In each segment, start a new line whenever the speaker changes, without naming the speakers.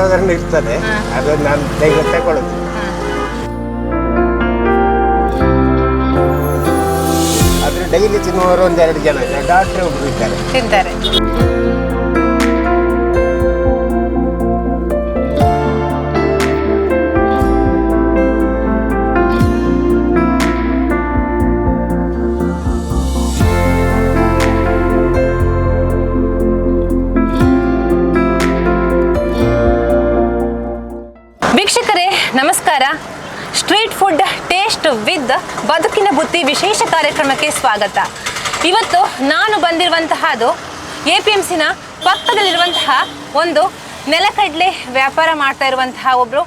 ಸಾಧಾರಣ ಇರ್ತದೆ ಅದು ನಾನು ದೈವ ತಗೊಳ್ಳೋದು. ಆದ್ರೆ ಡೈಲಿ ತಿನ್ನುವವರು ಒಂದೆರಡು ಜನ ಡಾಕ್ಟ್ರ್ ಒಬ್ರು ಇದ್ದಾರೆ.
ತಿಂತಾರೆ ವೀಕ್ಷಕರೇ, ನಮಸ್ಕಾರ. ಸ್ಟ್ರೀಟ್ ಫುಡ್ ಟೇಸ್ಟ್ ವಿತ್ ಬದುಕಿನ ಬುತ್ತಿ ವಿಶೇಷ ಕಾರ್ಯಕ್ರಮಕ್ಕೆ ಸ್ವಾಗತ. ಇವತ್ತು ನಾನು ಬಂದಿರುವಂತಹದ್ದು ಎ ಪಿ ಎಂ ಸಿನ ಪಕ್ಕದಲ್ಲಿರುವಂತಹ ಒಂದು ನೆಲಕಡಲೆ ವ್ಯಾಪಾರ ಮಾಡ್ತಾ ಇರುವಂತಹ ಒಬ್ಬರು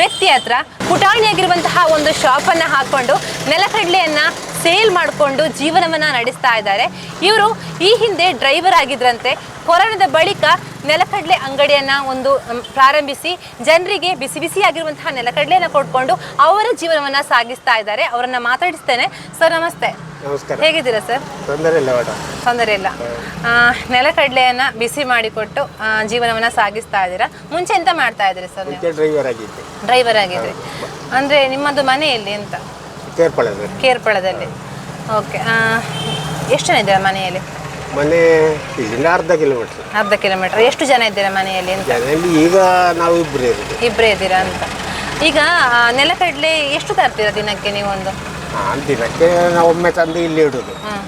ವ್ಯಕ್ತಿ ಹತ್ರ. ಪುಟಾಣಿಯಾಗಿರುವಂತಹ ಒಂದು ಶಾಪನ್ನು ಹಾಕೊಂಡು ನೆಲಕಡಲೆಯನ್ನ ಸೇಲ್ ಮಾಡಿಕೊಂಡು ಜೀವನವನ್ನ ನಡೆಸ್ತಾ ಇದ್ದಾರೆ. ಇವರು ಈ ಹಿಂದೆ ಡ್ರೈವರ್ ಆಗಿದ್ರಂತೆ. ಕೊರೋನಾದ ಬಳಿಕ ನೆಲಕಡಲೆ ಅಂಗಡಿಯನ್ನ ಒಂದು ಪ್ರಾರಂಭಿಸಿ ಜನರಿಗೆ ಬಿಸಿ ಬಿಸಿಯಾಗಿರುವಂತಹ ನೆಲಕಡಲೆಯನ್ನ ಕೊಡ್ಕೊಂಡು ಅವರ ಜೀವನವನ್ನ ಸಾಗಿಸ್ತಾ ಇದ್ದಾರೆ. ಅವರನ್ನ ಮಾತಾಡಿಸ್ತೇನೆ. ಸರ್ ನಮಸ್ತೆ.
ನಮಸ್ಕಾರ.
ಹೇಗಿದ್ದೀರಾ ಸರ್?
ತೊಂದರೆ ಇಲ್ಲ
ತೊಂದರೆ ಇಲ್ಲ. ನೆಲಕಡಲೆಯನ್ನ ಬಿಸಿ ಮಾಡಿಕೊಟ್ಟು ಜೀವನವನ್ನ ಸಾಗಿಸ್ತಾ ಇದ್ದೀರಾ? ಮುಂಚೆ ಎಂತ ಮಾಡ್ತಾ ಇದ್ರಿ ಸರ್
ಡ್ರೈವರ್ ಆಗಿದ್ದೆ.
ಡ್ರೈವರ್ ಆಗಿದ್ರಿ. ಅಂದ್ರೆ ನಿಮ್ಮದು ಮನೆಯಲ್ಲಿ ಅಂತ?
ಕೇರ್ಪಳದಲ್ಲಿ
ಕೇರ್ಪಳದಲ್ಲಿ ಓಕೆ ಎಷ್ಟು ಜನ ಇದ್ದೀರಾ ಮನೆಯಲ್ಲಿ?
ಮನೆ ಇಲ್ಲಿಂದ ಅರ್ಧ ಕಿಲೋಮೀಟರ್
ಅರ್ಧ ಕಿಲೋಮೀಟರ್ ಎಷ್ಟು ಜನ ಇದ್ದೀರಾ ಮನೆಯಲ್ಲಿ ಅಂತ?
ಈಗ ನಾವು ಇಬ್ಬರೇ ಇದ್ದೀವಿ.
ಇಬ್ಬರೇ ಇದ್ದೀರಾ ಅಂತ. ಈಗ ಆ, ನೆಲಕಡಲೆ ಎಷ್ಟು ತರ್ತೀರಾ ದಿನಕ್ಕೆ ನೀವು ಒಂದು?
ಆ, ದಿನಕ್ಕೆ ನಾವು ಒಮ್ಮೆ ತಂದು ಇಲ್ಲಿ ಇಡೋದು.
ಹ್ಮ್.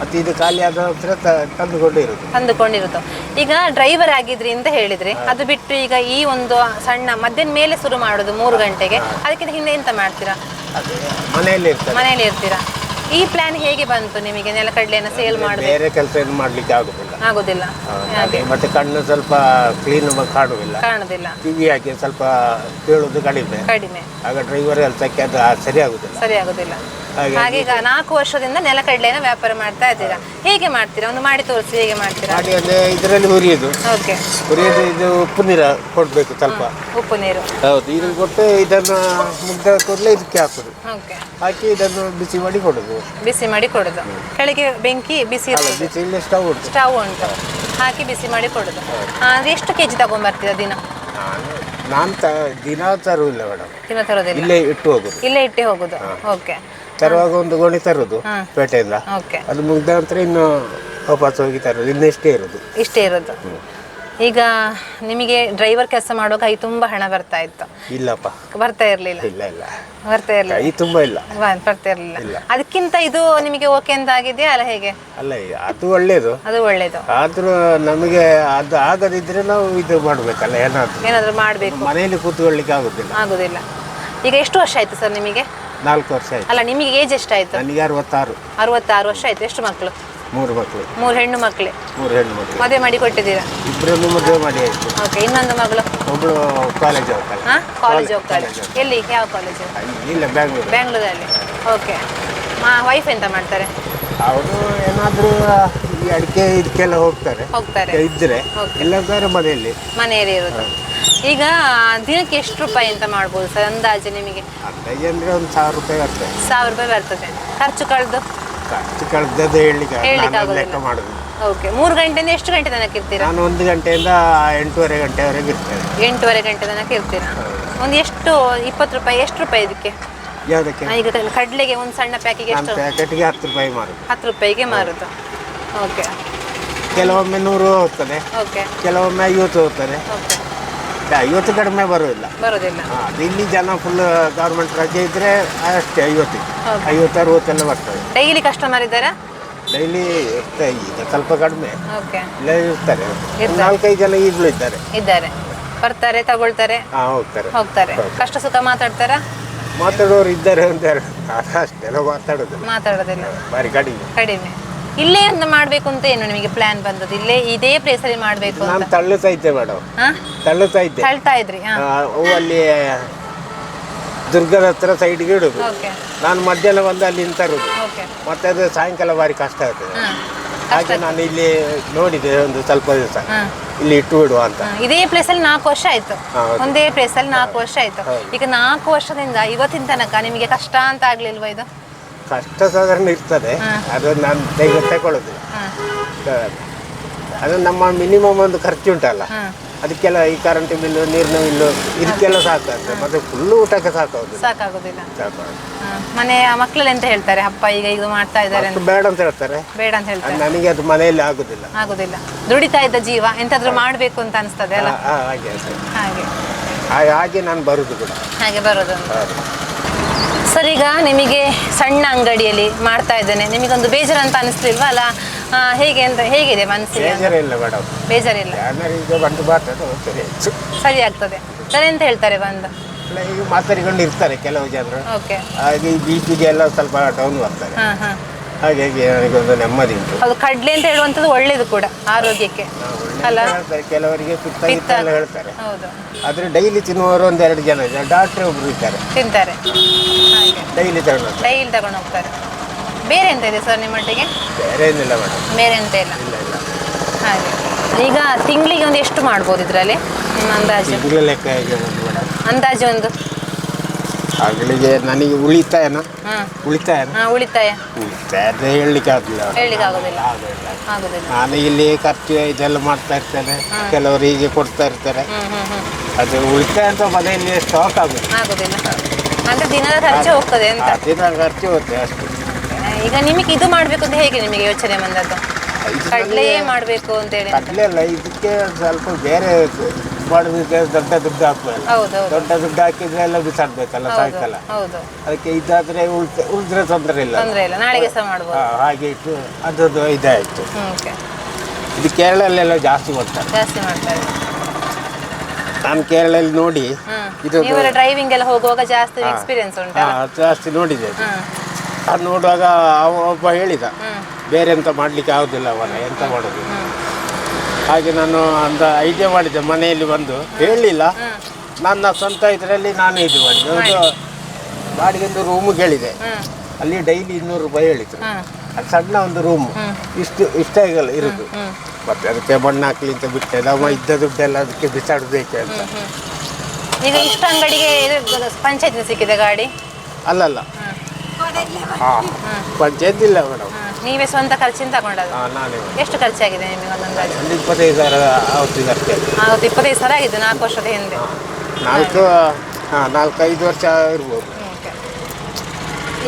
ಮತ್ತೆ ಇದು ಖಾಲಿ ಆದ ನಂತರ ತ- ತಂದುಕೊಂಡು ಇರೋದು.
ತಂದುಕೊಂಡಿರುತ್ತೋ ಈಗ ಡ್ರೈವರ್ ಆಗಿದ್ರಿ ಅಂತ ಹೇಳಿದ್ರಿ. ಅದು ಬಿಟ್ಟು ಈಗ ಈ ಒಂದು ಸಣ್ಣ ಮಧ್ಯಾಹ್ನ ಮೇಲೆ ಶುರು ಮಾಡೋದು ಮೂರು ಗಂಟೆಗೆ. ಅದಕ್ಕಿಂತ ಹಿಂದೆ ಎಂತ ಮಾಡ್ತೀರಾ?
ಮನೆಯಲ್ಲಿ ಇರ್ತದೆ
ಮನೆಯಲ್ಲಿ ಇರ್ತೀರಾ? ಈ ಪ್ಲಾನ್ ಹೇಗೆ ಬಂತು ನಿಮಗೆ? ನೆಲಕಡಲೆಯನ್ನು ಸೇಲ್ ಮಾಡಬೇಕು
ಬೇರೆ ಕೆಲಸ ಏನು ಮಾಡ್ಲಿಕ್ಕೆ ಆಗುದಿಲ್ಲ.
ಆಗೋದಿಲ್ಲ.
ಹಾಗೆ. ಮತ್ತೆ ಕಣ್ಣು ಸ್ವಲ್ಪ ಕ್ಲೀನ್ ಕಾಣುವುದಿಲ್ಲ
ಕಾಣೋದಿಲ್ಲ.
ಕಿವಿ ಹಾಕಿ ಸ್ವಲ್ಪ ಕೇಳುವುದು ಕಡಿಮೆ.
ಕಡಿಮೆ.
ಆಗ ಡ್ರೈವರ್ ಕೆಲಸಕ್ಕೆ ಅದು ಸರಿ ಆಗುದಿಲ್ಲ.
ಸರಿ ಆಗೋದಿಲ್ಲ.
ಹಾಗೆ
ಹಾಗೆ ಈಗ ನಾಲ್ಕು ವರ್ಷದಿಂದ ನೆಲಕಡಲೆನ ವ್ಯಾಪಾರ ಮಾಡ್ತಾ ಇದ್ದೀರಾ? ಹೇಗೆ ಮಾಡ್ತೀರಾ? ಒಂದು ಮಾಡಿ ತೋರಿಸಿ ಹೇಗೆ ಮಾಡ್ತೀರಾ?
ಮಾಡಿ ಇದರಲ್ಲಿ ಹುರಿಯೋದು.
ಓಕೆ.
ಹುರಿಯೋದು ಇದು ಉಪ್ಪು ನೀರು ಕೊಡ್ಬೇಕು ಸ್ವಲ್ಪ.
ಉಪ್ಪು ನೀರು.
ಹೌದು ಇದು ಕೊಟ್ಟು ಇದನ್ನು ಮುಗ್ದ ಕೂಡಲೇ ಇದಕ್ಕೆ ಹಾಕೋದು.
ಓಕೆ.
ಹಾಕಿ ಇದನ್ನು ಬಿಸಿ ಮಾಡಿ ಕೊಡೋದು.
ಬಿಸಿ ಮಾಡಿ ಕೊಡೋದು. ಕೆಳಗೆ ಬೆಂಕಿ ಬಿಸಿ
ಅಲ್ಲ ಬಿಸಿ ಇಲ್ಲ ಸ್ಟವ್ ಉಂಟು.
ಸ್ಟವ್ ಉಂಟು. ಹಾಕಿ ಬಿಸಿ ಮಾಡಿ ಕೊಡೋದು. ಎಷ್ಟು ಕೆ ಜಿ ತಗೊಂಡ್ಬರ್ತೀರಾ ದಿನ
ನಾನು ತ ದಿನ ತರುವುದಿಲ್ಲ ಮೇಡಮ್.
ದಿನ ತರೋದಿಲ್ಲ.
ಇಲ್ಲೇ ಇಟ್ಟು ಹೋಗುದು.
ಇಲ್ಲೇ ಇಟ್ಟೆ ಹೋಗುದು. ಓಕೆ.
ತರುವಾಗ ಒಂದು ಗೋಣಿ ತರುದು. ಪೇಟೆಯಿಂದ.
ಓಕೆ.
ಅದು ಮುಗ್ದ ನಂತರ ಇನ್ನು ವಾಪಸ್ ಹೋಗಿ ತರೋದು. ಇನ್ನೆಷ್ಟೇ ಇರೋದು.
ಇಷ್ಟೇ ಇರೋದು. ಈಗ ನಿಮಗೆ ಡ್ರೈವರ್ ಕೆಲಸ ಮಾಡುವಾಗ ಕೈ ತುಂಬಾ ಹಣ ಬರ್ತಾ ಇತ್ತು.
ಇಲ್ಲಪ್ಪ.
ಬರ್ತಾ ಇರಲಿಲ್ಲ.
ಇಲ್ಲ ಇಲ್ಲ.
ಬರ್ತಾ ಇರಲಿಲ್ಲ.
ಕೈ ತುಂಬಾ ಇಲ್ಲ.
ಬರ್ತಾ ಇರಲಿಲ್ಲ. ಅದಕ್ಕಿಂತ ಇದು ನಿಮಗೆ ಓಕೆ ಅಂತ ಆಗಿದೆಯಾ ಅಲ್ಲ ಹೇಗೆ?
ಅಲ್ಲ ಅದು ಒಳ್ಳೇದು.
ಅದು ಒಳ್ಳೇದು.
ಆದ್ರೂ ನಮಗೆ ಅದು ಆಗದಿದ್ರೆ ನಾವು ಇದು ಮಾಡ್ಬೇಕಲ್ಲ ಏನಾದ್ರು.
ಏನಾದ್ರೂ ಮಾಡಬೇಕು.
ಮನೆಯಲ್ಲಿ ಕೂತ್ಕೊಳ್ಳಿಕ್ಕೆ ಆಗುದಿಲ್ಲ.
ಆಗೋದಿಲ್ಲ. ಈಗ ಎಷ್ಟು ವರ್ಷ ಆಯ್ತು ಸರ್ ನಿಮಗೆ?
ನಾಲ್ಕು ವರ್ಷ ಆಯ್ತು.
ಅಲ್ಲ ನಿಮಗೆ ಏಜ್ ಎಷ್ಟಾಯ್ತು?
ನನಗೆ ಅರವತ್ತಾರು.
ಅರವತ್ತಾರು ವರ್ಷ ಆಯ್ತು. ಎಷ್ಟು ಮಕ್ಕಳು?
ಮೂರು ಮಕ್ಕಳು
ಮೂರು ಹೆಣ್ಣು ಮಕ್ಕಳೆ
ಮೂರು ಹೆಣ್ಣು ಮಕ್ಕಳು
ಮದುವೆ ಮಾಡಿ ಕೊಟ್ಟಿದ್ದೀರಾ?
ಇಬ್ಬರನ್ನು ಮದುವೆ ಮಾಡಿ ಆಯ್ತು.
ಓಕೆ ಇನ್ನೊಂದು ಮಗಳು?
ಒಬ್ಬಳು ಕಾಲೇಜ್ ಹೋಗ್ತಾಳೆ.
ಹಾಂ? ಕಾಲೇಜ್ ಹೋಗ್ತಾಳೆ. ಎಲ್ಲಿ ಯಾವ ಕಾಲೇಜು
ಇಲ್ಲ ಬ್ಯಾಂಗ್ಳೂರು
ಬೆಂಗಳೂರಲ್ಲಿ ಓಕೆ. ಮಾ ವೈಫ್ ಎಂತ ಮಾಡ್ತಾರೆ?
ಅವರು ಏನಾದರೂ ಈ ಅಡಿಕೆ ಇದಕ್ಕೆಲ್ಲ ಹೋಗ್ತಾರೆ.
ಹೋಗ್ತಾರೆ.
ಇದ್ರೆ
ಇಲ್ಲದಾರೆ
ಇಲ್ಲಂದ್ರೆ ಮನೆಯಲ್ಲಿ.
ಮನೆಯಲ್ಲಿ ಇರೋದು. ಈಗ ದಿನಕ್ಕೆ ಎಷ್ಟು ರೂಪಾಯಿ ಅಂತ ಮಾಡ್ಬೋದು ಸರ್ ಅಂದಾಜು ನಿಮಗೆ?
ಅಂದಾಜು ಅಂದರೆ ಒಂದು ಸಾವಿರ ರೂಪಾಯಿ ಬರ್ತದೆ.
ಸಾವಿರ ರೂಪಾಯಿ ಬರ್ತದೆ. ಖರ್ಚು ಕಳೆದು?
ಖರ್ಚು ಕಳೆದದ್ದು ಹೇಳಲಿಕ್ಕೆ ನಾನು. ಲೆಕ್ಕ ಮಾಡೋದು.
ಓಕೆ ಮೂರು ಗಂಟೆಯಿಂದ ಎಷ್ಟು ಗಂಟೆ ತನಕ ಇರ್ತೀರಾ?
ನಾನು ಒಂದು ಗಂಟೆಯಿಂದ ಎಂಟೂವರೆ ಗಂಟೆವರೆಗೆ ಇರ್ತೇನೆ.
ಎಂಟೂವರೆ ಗಂಟೆ ತನಕ ಇರ್ತೀರಾ? ಒಂದು ಎಷ್ಟು ಇಪ್ಪತ್ತು ರೂಪಾಯಿ ಎಷ್ಟು ರೂಪಾಯಿ ಇದಕ್ಕೆ?
ಯಾವುದಕ್ಕೆ?
ಈಗ ಕಡಲೆಗೆ ಒಂದು ಸಣ್ಣ ಪ್ಯಾಕಿಗೆ ಎಷ್ಟು?
ಪ್ಯಾಕೆಟ್ಗೆ ಹತ್ತು ರೂಪಾಯಿ ಮಾರು
ಹತ್ತು ರೂಪಾಯಿಗೆ ಮಾರುದು. ಓಕೆ
ಕೆಲವೊಮ್ಮೆ ನೂರು ಹೋಗ್ತದೆ.
ಓಕೆ
ಕೆಲವೊಮ್ಮೆ ಐವತ್ತು ಹೋಗ್ತದೆ.
ಓಕೆ
ಐವತ್ತು ಕಡಿಮೆ ಬರೋದಿಲ್ಲ
ಬರೋದಿಲ್ಲ
ಹಾ, ಅದು ಇಲ್ಲಿ ಜನ ಫುಲ್ ಗೌರ್ಮೆಂಟ್ ರಜೆ ಇದ್ರೆ ಅಷ್ಟೇ
ಐವತ್ತು.
ಐವತ್ತು ಅರವತ್ತೆಲ್ಲ ಬರ್ತದೆ.
ಡೈಲಿ ಕಸ್ಟಮರ್ ಇದ್ದಾರೆ?
ಡೈಲಿ ಈಗ ಸ್ವಲ್ಪ ಕಡಿಮೆ.
ಓಕೆ
ಇಲ್ಲ ಇರ್ತಾರೆ. ಒಂದು ನಾಲ್ಕೈದು ಜನ ಈಗಲೂ ಇದ್ದಾರೆ.
ಇದ್ದಾರೆ. ಬರ್ತಾರೆ ತಗೊಳ್ತಾರೆ.
ಹಾ ಹೋಗ್ತಾರೆ.
ಹೋಗ್ತಾರೆ. ಕಷ್ಟ ಸುಖ ಮಾತಾಡ್ತಾರೆ?
ಮಾತಾಡೋರು ಇದ್ದಾರೆ ಅಂತ ಅಷ್ಟೆಲ್ಲ ಮಾತಾಡೋದಿಲ್ಲ.
ಮಾತಾಡೋದಿಲ್ಲ.
ಬಾರಿ ಕಡಿಮೆ.
ಕಡಿಮೆ. ಇಲ್ಲೇ ಅಂತ ಮಾಡ್ಬೇಕು ಅಂತ ಏನು ನಿಮಗೆ ಪ್ಲಾನ್ ಬಂದದ್ದು? ಇಲ್ಲೇ ಇದೇ ಪ್ಲೇಸ್ ಅಲ್ಲಿ ಮಾಡ್ಬೇಕು
ನಾನು ತಳ್ಳುತ್ತಾ ಇದ್ದೆ ಮೇಡಮ್ ತಳ್ಳುತ್ತಾ ಇದ್ದೆ.
ಹೇಳ್ತಾ ಇದ್ರಿ
ಅಲ್ಲಿ ದುರ್ಗದ ಹತ್ರ ಸೈಡ್ಗೆ ಇಡೋದು.
ಓಕೆ.
ನಾನು ಮಧ್ಯಾಹ್ನ ಬಂದು ಅಲ್ಲಿಂದ ತರೋದು
ಓಕೆ.
ಮತ್ತೆ ಅದು ಸಾಯಂಕಾಲ ಬಾರಿ ಕಷ್ಟ ಆಗ್ತದೆ.
ಹಾ.
ಹಾಗೆ ನಾನು ಇಲ್ಲಿ ನೋಡಿದೆ ಒಂದು ಸ್ವಲ್ಪ ದಿವಸ. ಇಲ್ಲಿ ಇಟ್ಟು ಬಿಡುವ ಅಂತ.
ಇದೇ ಪ್ಲೇಸ್ ಅಲ್ಲಿ ನಾಲ್ಕು ವರ್ಷ ಆಯ್ತು. ಒಂದೇ ಪ್ಲೇಸ್ ಅಲ್ಲಿ ನಾಲ್ಕು ವರ್ಷ ಆಯ್ತು. ಈಗ ನಾಲ್ಕು ವರ್ಷದಿಂದ ಇವತ್ತಿನ ತನಕ ನಿಮಗೆ ಕಷ್ಟ ಅಂತ ಆಗ್ಲಿಲ್ವಾ ಇದು?
ಕಷ್ಟ ಸಾಧಾರಣ ಇರ್ತದೆ. ಅದು ನಾನು ತೆಗೆ ತಗೊಳ್ಳೋದು. ಅದು ನಮ್ಮ ಮಿನಿಮಮ್ ಒಂದು ಖರ್ಚು ಉಂಟಲ್ಲ ಅದಕ್ಕೆಲ್ಲ ಈ ಕರೆಂಟ್ ಬಿಲ್ಲು ನೀರಿನ ಬಿಲ್ಲು ಇದಕ್ಕೆಲ್ಲ ಸಾಕಾಗ್ತದೆ. ಮತ್ತೆ ಫುಲ್ಲು ಊಟಕ್ಕೆ ಸಾಕಾಗುದು
ಸಾಕಾಗೋದಿಲ್ಲ. ಮನೆಯ ಮಕ್ಕಳೆಲ್ಲ ಎಂತ ಹೇಳ್ತಾರೆ? ಅಪ್ಪ ಈಗ ಇದು ಮಾಡ್ತಾ ಇದ್ದಾರೆ ಅಂತ.
ಬೇಡ ಅಂತ ಹೇಳ್ತಾರೆ.
ಬೇಡ ಅಂತ ಹೇಳ್ತಾರೆ.
ನನಗೆ ಅದು ಮನೆಯಲ್ಲಿ ಆಗುದಿಲ್ಲ.
ಆಗುದಿಲ್ಲ. ದುಡಿತಾ ಇದ್ದ ಜೀವ ಎಂತಾದ್ರೂ ಮಾಡಬೇಕು ಅಂತ ಅನಿಸ್ತದೆ ಅಲ್ಲ?
ಹಾಗೆ ಹಾಗೆ.
ಹಾಗೆ.
ನಾನು ಬರುದು ಕೂಡ.
ಹಾಗೆ ಬರೋದು. ಸರ್ ಈಗ ನಿಮಗೆ ಸಣ್ಣ ಅಂಗಡಿಯಲ್ಲಿ ಮಾಡ್ತಾ ಇದ್ದೇನೆ. ನಿಮಗೊಂದು ಬೇಜಾರು ಅಂತ ಅನಿಸ್ಲಿಲ್ವಾ ಅಲ್ಲ ಆ, ಹೇಗೆ ಅಂತ ಹೇಗಿದೆ ಮನಸ್ಸಿಗೆ?
ಬೇಜಾರಿಲ್ಲ ಮೇಡಮ್. ಬಂದು
ಸರಿ ಆಗ್ತದೆ. ಸರಿ ಅಂತ ಹೇಳ್ತಾರೆ ಬಂದು?
ಈಗ ಮಾತಾಡಿಕೊಂಡು ಇರ್ತಾರೆ ಕೆಲವು ಜನರು.
ಓಕೆ
ಹಾಗೆ ಈ ಬಿ ಪಿಗೆ ಎಲ್ಲ ಸ್ವಲ್ಪ ಡೌನ್ ಬರ್ತಾರೆ
ಹಾಂ ಹಾ.
ಹಾಗಾಗಿ ನನಗೊಂದು ನೆಮ್ಮದಿ ಉಂಟು.
ಅದು ಕಡ್ಲೆ ಅಂತ ಹೇಳುವಂಥದ್ದು ಒಳ್ಳೇದು ಕೂಡ ಆರೋಗ್ಯಕ್ಕೆ. ಅಲ್ಲ?
ಹೇಳ್ತಾರೆ ಕೆಲವರಿಗೆ ಪಿತ್ತ ಗಿತ್ತ
ಪಿತ್ತ.
ಎಲ್ಲ ಹೇಳ್ತಾರೆ.
ಹೌದು.
ಆದ್ರೆ ಡೈಲಿ ತಿನ್ನುವವರು ಒಂದೆರಡು ಜನ ಇದ್ದಾರೆ. ಡಾಕ್ಟ್ರೇ ಒಬ್ರು ಇದ್ದಾರೆ.
ತಿಂತಾರೆ. ಹಾಗೆ.
ಡೈಲಿ ತಗೊಂಡು
ಡೈಲಿ ತಗೊಂಡು ಹೋಗ್ತಾರೆ. ಬೇರೆ ಎಂತ ಇದೆ ಸರ್ ನಿಮ್ಮೊಟ್ಟಿಗೆ
ಬೇರೆ ಏನಿಲ್ಲ ಮೇಡಮ್
ಬೇರೆ ಎಂತ ಇಲ್ಲ?
ಇಲ್ಲ ಇಲ್ಲ.
ಹಾಗೆ. ಈಗ ತಿಂಗಳಿಗೆ ಒಂದು ಎಷ್ಟು ಮಾಡ್ಬೋದು ಇದರಲ್ಲಿ? ನಿಮ್ಮ ಅಂದಾಜು?
ತಿಂಗಳ ಲೆಕ್ಕ ಹೇಗೆ ಒಂದು ಮೇಡಮ್
ಅಂದಾಜು ಒಂದು?
ಅಗಳಿಗೆ ನನಗೆ ಉಳಿತಾಯನ?
ಹಾಂ.
ಉಳಿತಾಯನ?
ಹಾಂ ಉಳಿತಾಯ.
ಉಳಿತಾಯ ಅದು ಹೇಳಲಿಕ್ಕೆ ಆಗಲಿಲ್ಲ
ಹೇಳಲಿಕ್ಕೆ ಆಗೋದಿಲ್ಲ.
ನಾನು ಇಲ್ಲಿ ಖರ್ಚು ಇದೆಲ್ಲ ಮಾಡ್ತಾ ಇರ್ತೇನೆ. ಕೆಲವರು ಹೀಗೆ ಕೊಡ್ತಾ ಇರ್ತಾರೆ. ಅದು ಉಳಿತಾಯ ಅಂತ ಮನೆಯಲ್ಲಿ ಸ್ಟಾಕ್ ಆಗುತ್ತೆ
ಆಗೋದಿಲ್ಲ. ಅಂದ್ರೆ ದಿನದ ಖರ್ಚು ಹೋಗ್ತದೆ ಅಂತ.
ದಿನ ಖರ್ಚು ಹೋಗುತ್ತೆ ಅಷ್ಟು.
ಈಗ ನಿಮಗೆ ಇದು ಮಾಡಬೇಕು ಅಂತ ಹೇಗೆ ನಿಮಗೆ ಯೋಚನೆ ಬಂದದ್ದು? ಕಡಲೆ ಮಾಡಬೇಕು ಅಂತೇಳಿ ಅಂತ.
ಕಡಲೆ ಅಲ್ಲ ಇದಕ್ಕೆ ಸ್ವಲ್ಪ ಬೇರೆ ಮಾಡೋದಕ್ಕೆ ದೊಡ್ಡ ದುಡ್ಡು ಹಾಕ್ಬೇಕು ದೊಡ್ಡ ದುಡ್ಡು ಹಾಕಿದ್ರೆ ಎಲ್ಲ ಬಿಸಾಡ್ಬೇಕಲ್ಲ
ಹೌದು
ಸಾಯಂಕಾಲ
ಹೌದು.
ಅದಕ್ಕೆ ಇದಾದ್ರೆ ಉಳ್ತ ಉಳಿದ್ರೆ ತೊಂದರೆ ಇಲ್ಲ.
ತೊಂದರೆ ಇಲ್ಲ ನಾಳೆಗೆ ಸಹ ಮಾಡ್ಬೋದು.
ಹಾ, ಹಾಗೆ ಇಟ್ಟು ಅದೊಂದು ಇದಾಯ್ತು.
Hmm okay.
ಇದು ಕೇರಳಲ್ಲೆಲ್ಲ ಜಾಸ್ತಿ ಕೊಡ್ತಾರೆ
ಜಾಸ್ತಿ ಮಾಡ್ತಾರೆ.
ನಾನು ಕೇರಳಲ್ಲಿ ನೋಡಿ
ಹ್ಮ್.
ಇದು
ನೀವೆಲ್ಲ ಡ್ರೈವಿಂಗ್ ಎಲ್ಲ ಹೋಗುವಾಗ ಜಾಸ್ತಿ ಎಕ್ಸ್ಪೀರಿಯನ್ಸ್ ಉಂಟಾ
ಹಾ, ಜಾಸ್ತಿ ನೋಡಿದೆ. ಅದು.
ಹ್ಮ್.
ಅದು ನೋಡುವಾಗ ಅವ ಒಬ್ಬ ಹೇಳಿದ
ಹ್ಮ್.
ಬೇರೆ ಎಂತ ಮಾಡ್ಲಿಕ್ಕೆ ಆಗುದಿಲ್ಲ ಅವನ ಎಂತ ಮಾಡೋದು?
ಹ್ಮ್.
ಹಾಗೆ ನಾನು ಅಂತ ಐಡಿಯಾ ಮಾಡಿದ್ದೆ ಮನೆಯಲ್ಲಿ ಬಂದು. ಹೇಳಲಿಲ್ಲ ನನ್ನ ಸ್ವಂತ ಇದರಲ್ಲಿ ನಾನು ಇದು ಮಾಡಿದ್ದೆ. ಒಂದು ಬಾಡಿಗೆ ಒಂದು ರೂಮ್ ಕೇಳಿದೆ. ಅಲ್ಲಿ ಡೈಲಿ ಇನ್ನೂರು ರೂಪಾಯಿ ಹೇಳಿದ್ರು. ಅದು ಸಣ್ಣ ಒಂದು ರೂಮ್. ಇಷ್ಟು ಇಷ್ಟ ಆಗಲ್ಲ ಇರೋದು. ಮತ್ತೆ ಅದಕ್ಕೆ ಬಣ್ಣ ಹಾಕ್ಲಿ ಅಂತ ಬಿಟ್ಟೆ. ನಾವು ಇದ್ದ ದುಡ್ಡೆಲ್ಲ ಅದಕ್ಕೆ ಬಿಸಾಡಬೇಕೆ ಅಂತ.
ಈಗ ಇಷ್ಟು ಅಂಗಡಿಗೆ ಪಂಚಾಯತ್ ಸಿಕ್ಕಿದೆ ಗಾಡಿ?
ಅಲ್ಲಲ್ಲ. ಹಾಂ. ಪಂಚಾಯತ್ ಇಲ್ಲ ಮೇಡಮ್.
ನೀವೇ ಸ್ವಂತ ಖರ್ಚಿನ ತಗೊಂಡದ್ದು?
ನಾನೇ
ಎಷ್ಟು ಖರ್ಚಾಗಿದೆ ನಿಮಗೆ ಒಂದು ಅಂದಾಜು
ಒಂದು ಇಪ್ಪತ್ತೈದು ಸಾವಿರ ಆಗಿದೆ ಅಷ್ಟೇ.
ಆವತ್ತು ಇಪ್ಪತ್ತೈದು ಸಾವಿರ ಆಗಿದ್ದು ನಾಲ್ಕು ವರ್ಷದ ಹಿಂದೆ.
ನಾಲ್ಕು ಹಾಂ ನಾಲ್ಕು ಐದು ವರ್ಷ ಇರ್ಬೋದು.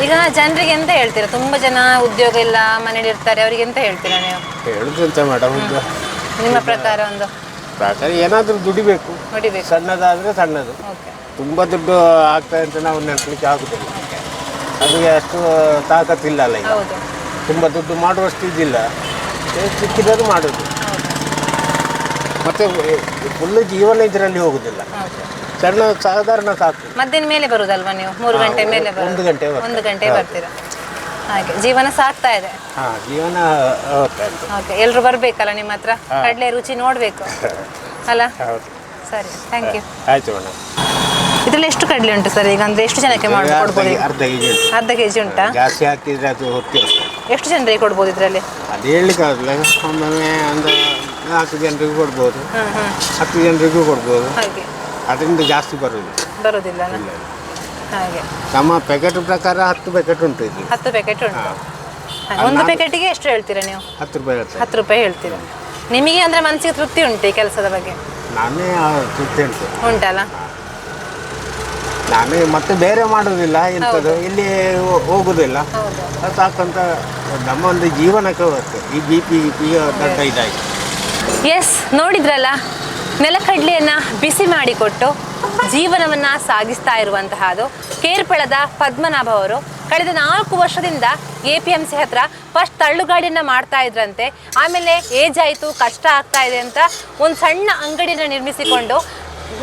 ಈಗ ಜನರಿಗೆ ಎಂತ ಹೇಳ್ತೀರಾ? ತುಂಬಾ ಜನ ಉದ್ಯೋಗ ಇಲ್ಲ ಮನೇಲಿ ಇರ್ತಾರೆ ಅವರಿಗೆ ಎಂತ ಹೇಳ್ತೀರಾ ನೀವು?
ಹೇಳುದು ಅಂತ ಮೇಡಮ್
ನಿಮ್ಮ ಪ್ರಕಾರ ಒಂದು?
ಪ್ರಕಾರ ಏನಾದರೂ ದುಡಿಬೇಕು.
ದುಡಿಬೇಕು.
ಸಣ್ಣದಾದರೆ ಸಣ್ಣದು. ತುಂಬ ದುಡ್ಡು ಆಗ್ತದೆ ಅಂತ ನಾವು ನೆನಪಲಿಕ್ಕೆ ಆಗುದಿಲ್ಲ. ಅದಕ್ಕೆ ಅಷ್ಟು ತಾಕತ್ತಿಲ್ಲ ಅಲ್ಲ ಈಗ.
ಹೌದು.
ತುಂಬ ದುಡ್ಡು ಮಾಡುವಷ್ಟು ಇದಿಲ್ಲ. ಸಿಕ್ಕಿದ್ರು ಮಾಡೋದು. ಮತ್ತೆ ಫುಲ್ ಜೀವನ ಇದರಲ್ಲಿ ಹೋಗುದಿಲ್ಲ. ಸಣ್ಣ ಸಾಧಾರಣ ಸಾಕು.
ಮಧ್ಯಾಹ್ನ ಮೇಲೆ ಬರುದಲ್ವಾ ನೀವು? ಮೂರು ಗಂಟೆ ಮೇಲೆ
ಒಂದು ಗಂಟೆ.
ಒಂದು ಗಂಟೆ ಬರ್ತೀರಾ? ಹಾಗೆ ಜೀವನ ಸಾಕ್ತಾ ಇದೆ.
ಹಾಂ ಜೀವನ
ಓಕೆ ಎಲ್ರು ಬರ್ಬೇಕಲ್ಲ ನಿಮ್ಮ ಹತ್ರ? ಕಡಲೆ ರುಚಿ ನೋಡ್ಬೇಕು. ಅಲ್ಲ? ಸರಿ ಥ್ಯಾಂಕ್ ಯು
ಆಯ್ತು ಮೇಡಮ್
ಇದ್ರಲ್ಲಿ ಎಷ್ಟು ಕಡಲೆ ಉಂಟು ಸರ್ ಈಗ? ಅಂದ್ರೆ ಎಷ್ಟು ಜನಕ್ಕೆ ಮಾಡಿ
ಅರ್ಧ
ಕೆಜಿ
ಅರ್ಧ ಕೆಜಿ
ಅರ್ಧ ಕೆ ಜಿ ಉಂಟಾ?
ಜಾಸ್ತಿ ಹಾಕಿದ್ರೆ ಅದು ಹೊತ್ತಿ
ಎಷ್ಟು ಜನರಿಗೆ ಕೊಡ್ಬೋದು ಇದರಲ್ಲಿ?
ಅದು ಹೇಳಲಿಕ್ಕೆ ಆಗಲ್ಲ ಒಮ್ಮೊಮ್ಮೆ ಒಂದು ನಾಲ್ಕು ಜನರಿಗೂ ಕೊಡ್ಬೋದು. ಹತ್ತು ಜನರಿಗೂ ಕೊಡ್ಬೋದು.
ಹಾಗೆ.
ಅದರಿಂದ ಜಾಸ್ತಿ ಬರೋದು
ಬರೋದಿಲ್ಲ ಹಾಗೆ.
ನಮ್ಮ ಪ್ಯಾಕೆಟ್ ಪ್ರಕಾರ ಹತ್ತು ಪ್ಯಾಕೆಟ್ ಉಂಟು ಇದು
ಹತ್ತು ಪ್ಯಾಕೆಟ್ ಉಂಟು. ಹಾಗೆ. ಒಂದು ಪ್ಯಾಕೆಟಿಗೆ ಎಷ್ಟು ಹೇಳ್ತೀರಾ ನೀವು?
ಹತ್ತು ರೂಪಾಯಿ ಹೇಳ್ತೀರಾ
ಹತ್ತು ರೂಪಾಯಿ ಹೇಳ್ತೀರಾ. ನಿಮಗೆ ಅಂದ್ರೆ ಮನಸ್ಸಿಗೆ ತೃಪ್ತಿ ಉಂಟು ಈ ಕೆಲಸದ ಬಗ್ಗೆ?
ನಾನೇ ಆ ತೃಪ್ತಿ ಉಂಟು.
ಉಂಟಲ್ಲ?
ನಾನೇ ಮತ್ತೆ ಬೇರೆ ಮಾಡೋದಿಲ್ಲ ಇಂಥದ್ದು. ಇಲ್ಲಿ ಹೋ- ಹೋಗುದಿಲ್ಲ. ಅದು ಸಾಕಂತ ನಮ್ಮ ಒಂದು ಜೀವನಕ್ಕೆ ಬರುತ್ತೆ ಈ ಬಿ ಪಿ ಪಿ ದೊಡ್ಡ ಇದಾಗಿ.
ಎಸ್ ನೋಡಿದ್ರಲ್ಲ? ನೆಲಕಡ್ಲೆಯನ್ನ ಬಿಸಿ ಮಾಡಿಕೊಟ್ಟು ಜೀವನವನ್ನ ಸಾಗಿಸ್ತಾ ಇರುವಂತಹದು ಕೇರ್ಪಳದ ಪದ್ಮನಾಭ ಅವರು ಕಳೆದ ನಾಲ್ಕು ವರ್ಷದಿಂದ ಎ ಪಿ ಎಂ ಸಿ ಹತ್ರ ಫಸ್ಟ್ ತಳ್ಳುಗಾಡಿಯನ್ನ ಮಾಡ್ತಾ ಇದ್ರಂತೆ. ಆಮೇಲೆ ಏಜ್ ಆಯಿತು ಕಷ್ಟ ಆಗ್ತಾ ಇದೆ ಅಂತ ಒಂದು ಸಣ್ಣ ಅಂಗಡಿನ ನಿರ್ಮಿಸಿಕೊಂಡು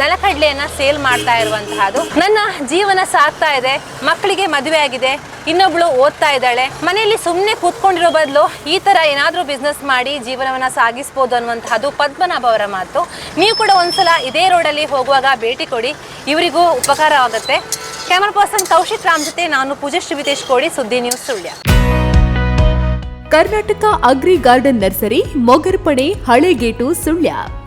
ನೆಲಕಡ್ಲೆಯನ್ನ ಸೇಲ್ ಮಾಡ್ತಾ ಇರುವಂತಹದ್ದು ನನ್ನ ಜೀವನ ಸಾಗ್ತಾ ಇದೆ, ಮಕ್ಕಳಿಗೆ ಮದುವೆ ಆಗಿದೆ, ಇನ್ನೊಬ್ಳು ಓದ್ತಾ ಇದ್ದಾಳೆ. ಮನೆಯಲ್ಲಿ ಸುಮ್ಮನೆ ಕೂತ್ಕೊಂಡಿರೋ ಬದಲು ಈ ತರ ಏನಾದರೂ ಬಿಸ್ನೆಸ್ ಮಾಡಿ ಜೀವನವನ್ನ ಸಾಗಿಸ್ಬೋದು ಅನ್ನುವಂತಹದ್ದು ಪದ್ಮನಾಭ ಅವರ ಮಾತು. ನೀವು ಕೂಡ ಒಂದ್ಸಲ ಇದೇ ರೋಡಲ್ಲಿ ಹೋಗುವಾಗ ಭೇಟಿ ಕೊಡಿ, ಇವರಿಗೂ ಉಪಕಾರವಾಗುತ್ತೆ ಕ್ಯಾಮರಾ ಪರ್ಸನ್ ಕೌಶಿಕ್ ರಾಮ್ ಜೊತೆ ನಾನು Poojashree Vitesh Kodi, Suddi news Sullia.
Karnataka agri garden nursery Mogarpane Halegate Sullia.